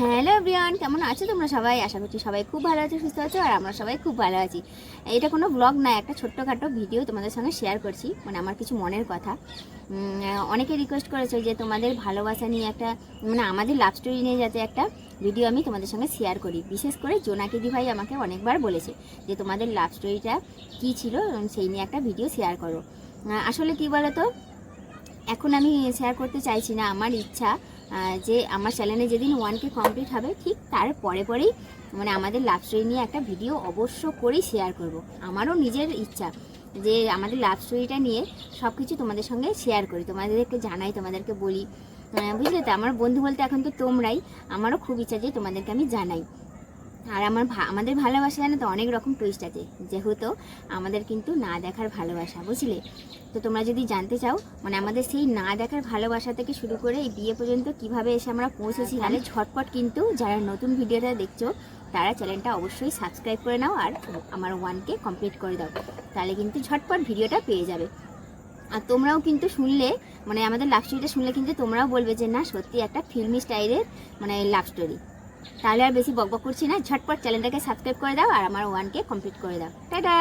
Hello Brian কেমন আছো তোমরা সবাই? আশা করছি সবাই খুব ভালো আছো, সুস্থ আছো, আর আমরা সবাই খুব ভালো আছি। এটা কোনো ব্লগ না, একটা ছোট্টখাটো ভিডিও তোমাদের সঙ্গে শেয়ার করছি মানে আমার কিছু মনের কথা। অনেকে রিকোয়েস্ট করেছে যে তোমাদের ভালোবাসা নিয়ে একটা মানে আমাদের লাভ স্টোরি নিয়ে যাতে একটা ভিডিও আমি তোমাদের সঙ্গে শেয়ার করি। বিশেষ করে জোনাকি দি ভাই আমাকে অনেকবার বলেছে যে তোমাদের লাভ স্টোরিটা কী ছিল সেই নিয়ে একটা ভিডিও শেয়ার করো। আসলে কি বলো তো এখন আমি শেয়ার করতে চাইছি না, আমার ইচ্ছা যে আমার চ্যানেলে যেদিন ওয়ান কে কমপ্লিট হবে, ঠিক তার পরে পরেই মানে আমাদের লাভ স্টোরি নিয়ে একটা ভিডিও অবশ্য করেই শেয়ার করব। আমারও নিজের ইচ্ছা যে আমাদের লাভ স্টোরিটা নিয়ে সব কিছু তোমাদের সঙ্গে শেয়ার করি। তোমাদেরকে জানাই, তোমাদেরকে বলি। বুঝলে তো? আমার বন্ধু বলতে এখন তো তোমরাই। আমারও খুব ইচ্ছা যে তোমাদেরকে আমি জানাই। আর আমার আমাদের ভালোবাসা জানো তো, অনেক রকম টুইস্ট আছে। যেহেতু আমাদের কিন্তু না দেখার ভালোবাসা, বুঝলে? তো তোমরা যদি জানতে চাও মানে আমাদের সেই না দেখার ভালোবাসা থেকে শুরু করে এই বিয়ে পর্যন্ত কীভাবে এসে আমরা পৌঁছেছি, তাহলে ঝটপট কিন্তু যারা নতুন ভিডিওটা দেখছ, তারা চ্যানেলটা অবশ্যই সাবস্ক্রাইব করে নাও আর আমার ওয়ানকে কমপ্লিট করে দাও। তাহলে কিন্তু ঝটপট ভিডিওটা পেয়ে যাবে। আর তোমরাও কিন্তু শুনলে মানে আমাদের লাভ স্টোরিটা শুনলে কিন্তু তোমরাও বলবে যে, না, সত্যি একটা ফিল্মি স্টাইলের মানে লাভ স্টোরি তাহলে আর বেশি বকবক করছি না, ঝটপট চ্যানেলটাকে সাবস্ক্রাইব করে দাও আর আমার ওয়ানকে কমপ্লিট করে দাও। টাটা!